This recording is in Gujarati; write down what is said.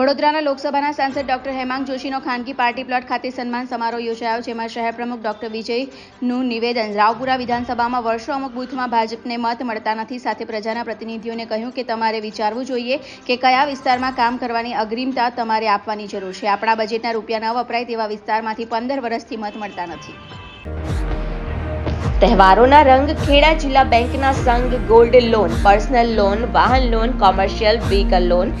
વડોદરાના લોકસભાના સાંસદ ડોક્ટર હેમાંગ જોશીનો ખાનગી પાર્ટી પ્લોટ ખાતે સન્માન સમારોહ યોજાયો, જેમાં શહેર પ્રમુખ ડોક્ટર વિજયનું નિવેદન. રાવપુરા વિધાનસભામાં વર્ષો અમુક બૂથમાં ભાજપને મત મળતા નથી. સાથે પ્રજાના પ્રતિનિધિઓને કહ્યું કે તમારે વિચારવું જોઈએ કે કયા વિસ્તારમાં કામ કરવાની અગ્રિમતા તમારે આપવાની જરૂર છે. આપણા બજેટના રૂપિયા ન વપરાય તેવા વિસ્તારમાંથી પંદર વર્ષથી મત મળતા નથી. તહેવારોના રંગ ખેડા જિલ્લા બેંકના સંઘ ગોલ્ડ લોન, પર્સનલ લોન, વાહન loan, commercial vehicle loan